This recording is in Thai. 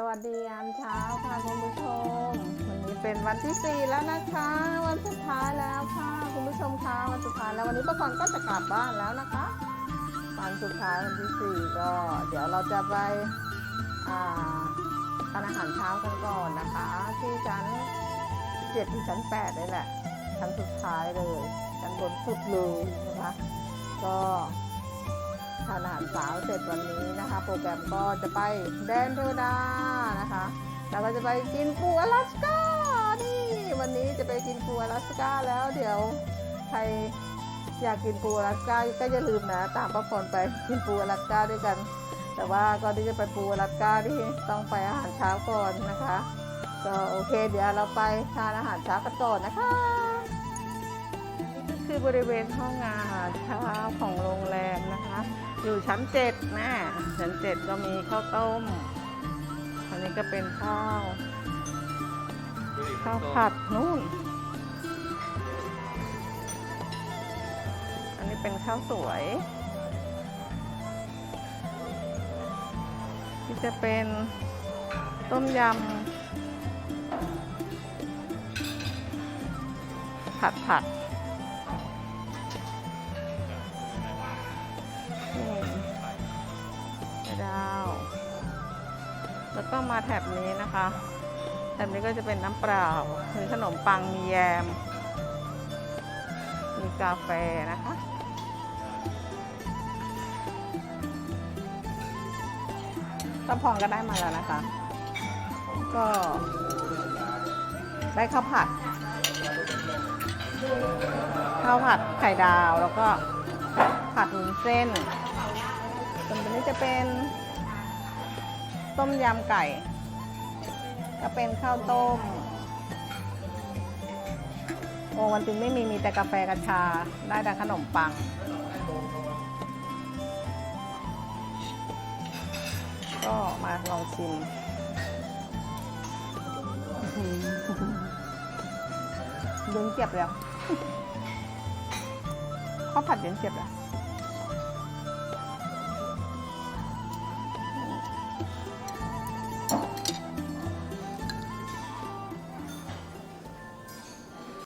สวัสดียามเช้าค่ะคุณผู้ชม วันนี้เป็นวันที่ 4 แล้วนะคะ วันสุดท้ายแล้วค่ะคุณผู้ชมคะวันสุดท้ายแล้ววันนี้ป้าพรก็จะกลับบ้านแล้วนะคะวันสุดท้ายวันที่ 4 ก็ เดี๋ยวเราจะไปทานอาหารเช้ากันก่อนนะคะ ที่ชั้น7ที่ชั้น8เลยแหละชั้นสุดท้ายเลยชั้นบนสุดเลยนะคะ ก็ ทานอาหารเช้าเสร็จวันนี้นะคะ โปรแกรมก็จะไปแดนเทวดานะคะแล้วก็จะไปกินปูอลาสก้านี่วันนี้จะไปกินปูอลาสก้าแล้วเดี๋ยวใครอยากกินปูอลาสก้าก็อย่าลืมนะตามป้าพรไปกินปูอลาสก้าด้วยกัน แต่ว่าก่อนที่จะไปปูอลาสก้าที่ต้องไปอาหารเช้าก่อนนะคะ ก็โอเค เดี๋ยวเราไปทานอาหารเช้ากันก่อนนะคะนี่ก็คือบริเวณห้องอาหารเช้าของโรงแรมนะคะ อยู่ชั้นเจ็ดนะชั้นเจ็ดก็มีข้าวต้ม อันนี้ก็เป็นข้าว ข้าวผัดนู่น อันนี้เป็นข้าวสวยที่จะเป็นต้มยำผัดผัด ก็มาแถบนี้นะคะแถบนี้ก็จะเป็นน้ำเปล่า มีขนมปัง มีแยม มีกาแฟนะคะตะพองก็ได้มาแล้วนะคะ ก็ได้ข้าวผัด ข้าวผัดไข่ดาวแล้วก็ผัดวุ้นเส้นส่วนตัวนี้จะเป็น ต้มยำไก่ ก็เป็นข้าวต้ม โอวันตินไม่มีมีแต่กาแฟกับชา ได้แต่ขนมปัง ก็มาลองชิมอื้อหือเย็นเจ็บแล้วข้าวผัดเย็นเจ็บแล้ว